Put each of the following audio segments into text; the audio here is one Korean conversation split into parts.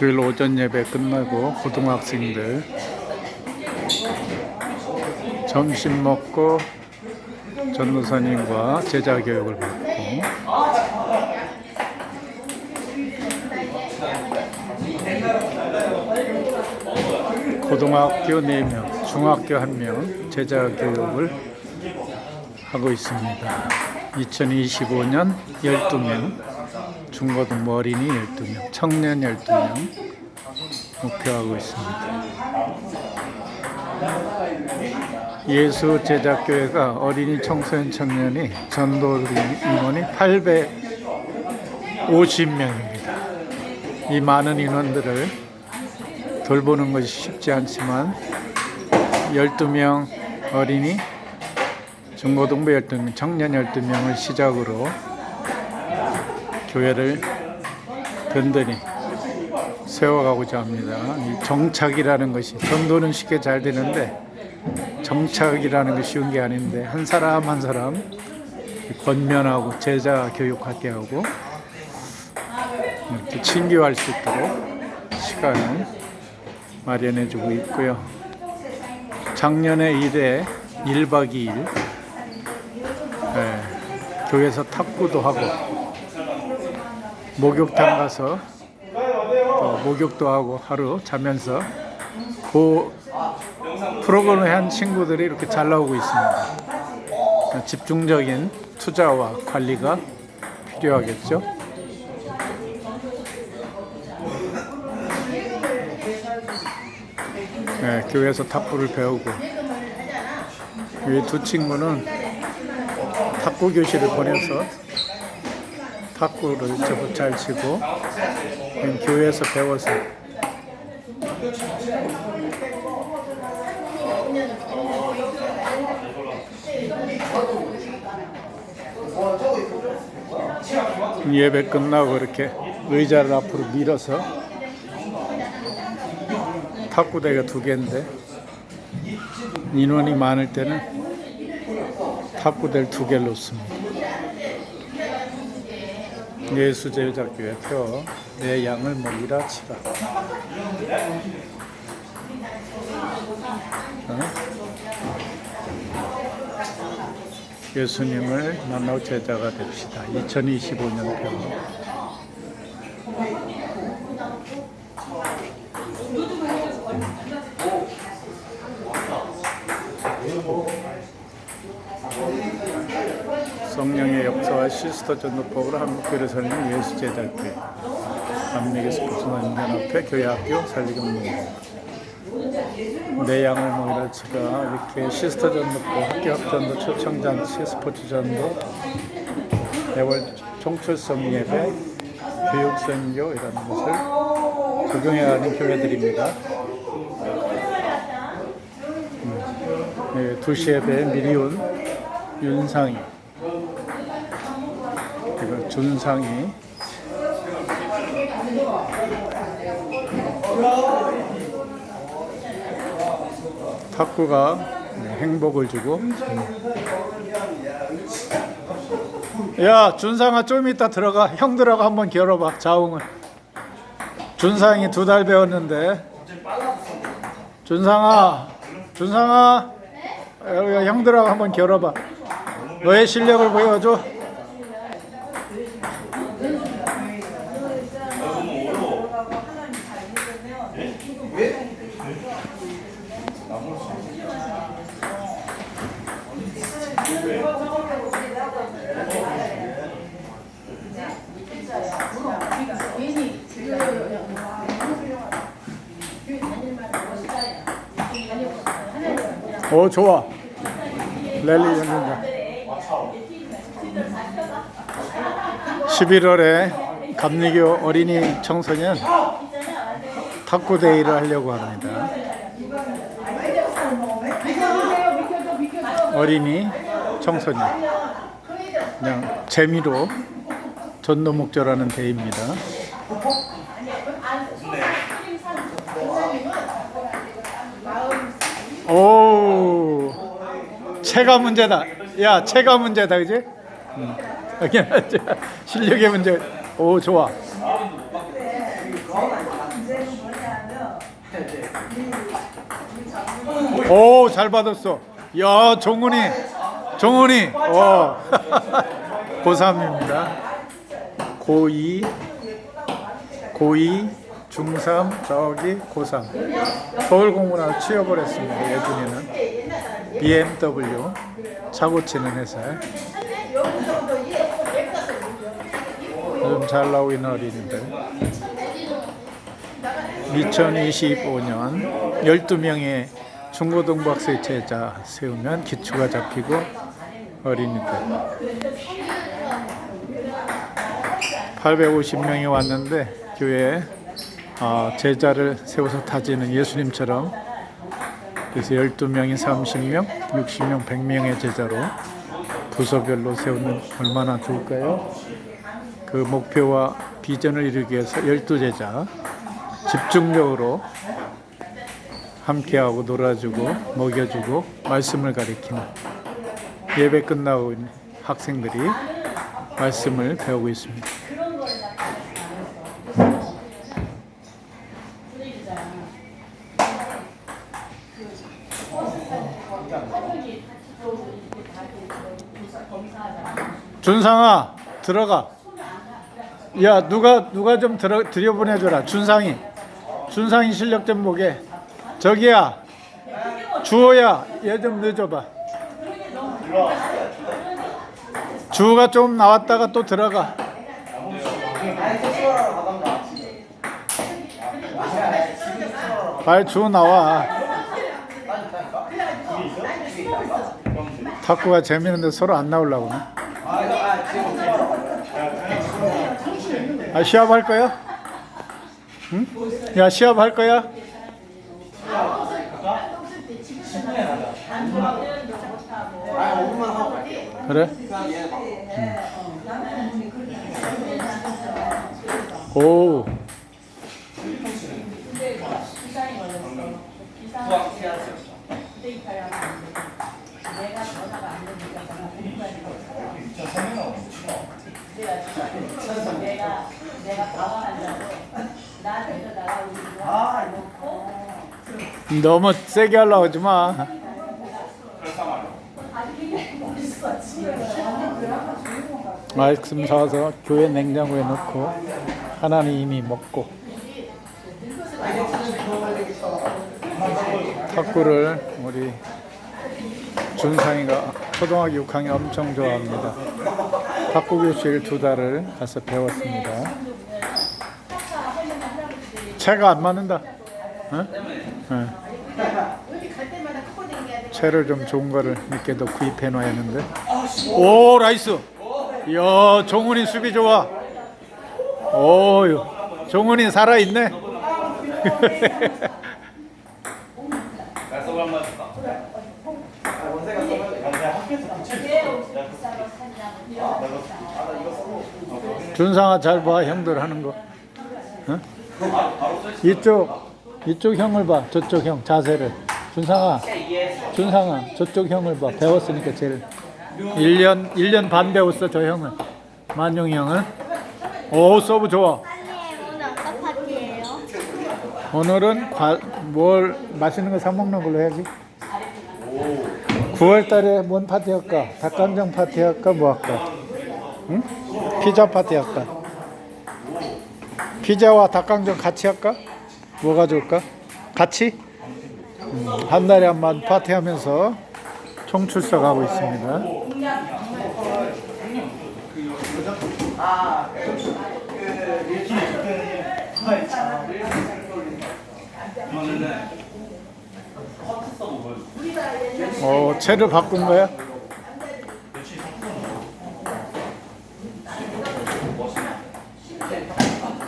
주일 오전 예배 끝나고 고등학생들 점심 먹고 전도사님과 제자 교육을 받고 고등학교 4명, 중학교 1명 제자 교육을 하고 있습니다. 2025년 12명, 중고등부 어린이 12명, 청년 12명 목표하고 있습니다. 예수 제자교회가 어린이 청소년 청년이 전도 인원이 850명입니다. 이 많은 인원들을 돌보는 것이 쉽지 않지만 12명 어린이 중고등부 12명, 청년 12명을 시작으로 교회를 든든히 세워가고자 합니다. 이 정착이라는 것이 전도는 쉽게 잘 되는데 정착이라는 게 쉬운 게 아닌데 한 사람 한 사람 권면하고 제자 교육하게 하고 이렇게 친교할 수 있도록 시간을 마련해 주고 있고요. 작년에 1회 1박 2일 예, 교회에서 탁구도 하고 목욕탕 가서 또 목욕도 하고 하루 자면서 그 프로그램을 한 친구들이 이렇게 잘 나오고 있습니다. 집중적인 투자와 관리가 필요하겠죠. 네, 교회에서 탁구를 배우고 이 두 친구는 탁구 교실을 보내서 탁구를 저도 잘 치고 교회에서 배워서 예배 끝나고 이렇게 의자를 앞으로 밀어서 탁구대가 두 개인데 인원이 많을 때는 탁구대를 두 개를 놓습니다. 예수 제자교회 표내 양을 먹이라 치라. 어? 예수님을 만나고 제자가 됩시다. 2025년 표. 성령의 역사와 시스터 전도법으로 한국교회 살리는 예수 제자교회 남미교 스포츠나 인간협회 교회학교 살리금 내 양을 모이라 치가 이렇게 시스터 전도법 학교학 전도 초청잔치 스포츠 전도 매월 총출성 예배 교육 선교 이런 것을 적용해가는 교회들입니다. 음, 네, 두시 예배 미리온 윤상이 준상이. 탁구가 네, 행복을 주고. 야 준상아 좀 이따 들어가. 형들하고 한번 겨뤄봐 자웅을. 준상이 두 달 배웠는데. 준상아 준상아. 여기 형들하고 한번 겨뤄봐. 너의 실력을 보여줘 오 좋아. 랠리 연는다 11월에 감리교 어린이 청소년 탁구데이를 하려고 합니다. 어린이 청소년. 그냥 재미로 전도 목적하는 데이입니다 오. 체가 문제다. 야, 체가 문제다, 그지? 응. 실력의 문제. 오, 좋아. 오, 잘 받았어. 야, 정훈이. 정훈이. 어. 고3입니다. 고2. 고2. 중3, 저기 고3. 서울공무원 취업을 했습니다. 예준이는. BMW 차고 치는 회사에. 요즘 잘 나오고 있는 어린이들. 2025년 12명의 중고등부학생 제자 세우면 기초가 잡히고 어린이들 850명이 왔는데 교회에 어, 제자를 세워서 다지는 예수님처럼 그래서 12명이 30명, 60명, 100명의 제자로 부서별로 세우면 얼마나 좋을까요? 그 목표와 비전을 이루기 위해서 12제자 집중적으로 함께하고 놀아주고 먹여주고 말씀을 가리키는 예배 끝나고 학생들이 말씀을 배우고 있습니다. 준상아 들어가. 야 누가 누가 좀 들어 들여보내줘라. 준상이. 준상이 실력 좀 보게. 저기야. 주호야 얘 좀 늦어봐. 주호가 좀 나왔다가 또 들어가. 빨리 주호 나와. 탁구가 재밌는데 서로 안 나오려고. 아 시합 할 거야? 응? 야 시합 할 거야? 그래? 응. 오. 너무 세게 하려고 하지 마. 말씀 사와서 교회 냉장고에 넣고 하나님 이미 먹고 탁구를 우리 준상이가 초등학교 6학년 엄청 좋아합니다. 탁구 교실 두 달을 가서 배웠습니다. 채가 안 맞는다. 어? 어. 채를 좀 좋은 거를 몇 개 더 구입해 놔야 하는데. 오 라이스. 이야 정훈이 수비 좋아. 오유 정훈이 살아 있네. 준상아 잘 봐 형들 하는 거. 어? 이쪽 이쪽 형을 봐 저쪽 형 자세를 준상아 준상아 저쪽 형을 봐 배웠으니까 제일 1년 1년 반 배웠어 저 형은 만용 형은 오 서브 좋아? 오늘은 과, 뭘 맛있는 거 사 먹는 걸로 해야지 9월 달에 뭔 파티 할까 닭강정 파티 할까 뭐 할까 응? 피자 파티 할까 피자와 닭강정 같이 할까 뭐가 좋을까 같이 음, 한 달에 한 번 파티 하면서 총 출석하고 있습니다 어 채를 바꾼 거야?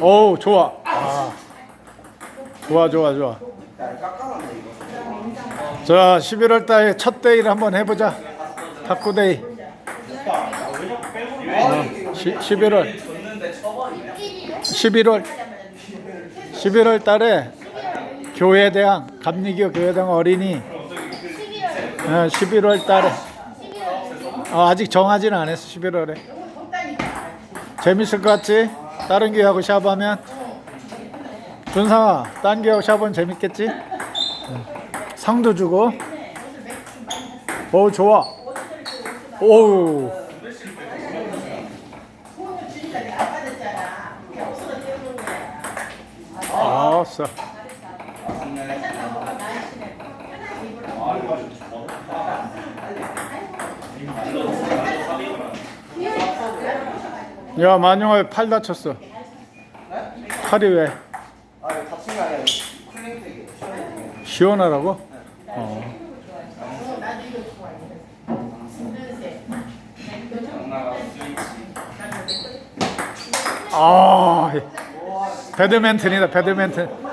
오 좋아. 아, 좋아 좋아 좋아. 자 11월 달에 첫 데이를 한번 해보자. 탁구 데이. 어, 시, 11월. 11월. 11월 달에 교회대학 감리교 교회당 어린이 어, 11월 달에 어, 아직 정하지는 않았어 11월에 재밌을 것 같지? 다른 교회하고 샵하면 준상아 딴 교회하고 샵은 재밌겠지? 응. 상도 주고. 오 좋아. 오. 아싸. 야 만영아 팔 다쳤어. 팔이 왜? 아, 다친 게 아니라 쿨링팩이에요. 시원해요. 시원하라고? 어. 아, 배드민턴이다 배드민턴.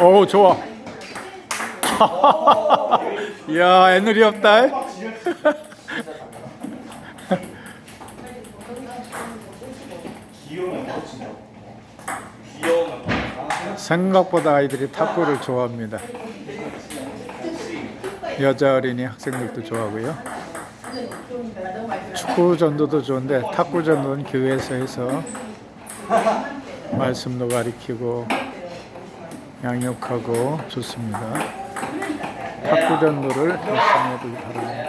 오 좋아. 야 애늘이 없다. 생각보다 아이들이 탁구를 좋아합니다. 여자 어린이 학생들도 좋아하고요. 축구 전도도 좋은데 탁구 전도는 교회에서 해서 말씀도 가리키고 양육하고 좋습니다. 탁구 전도를 열심히 해보기 바랍니다.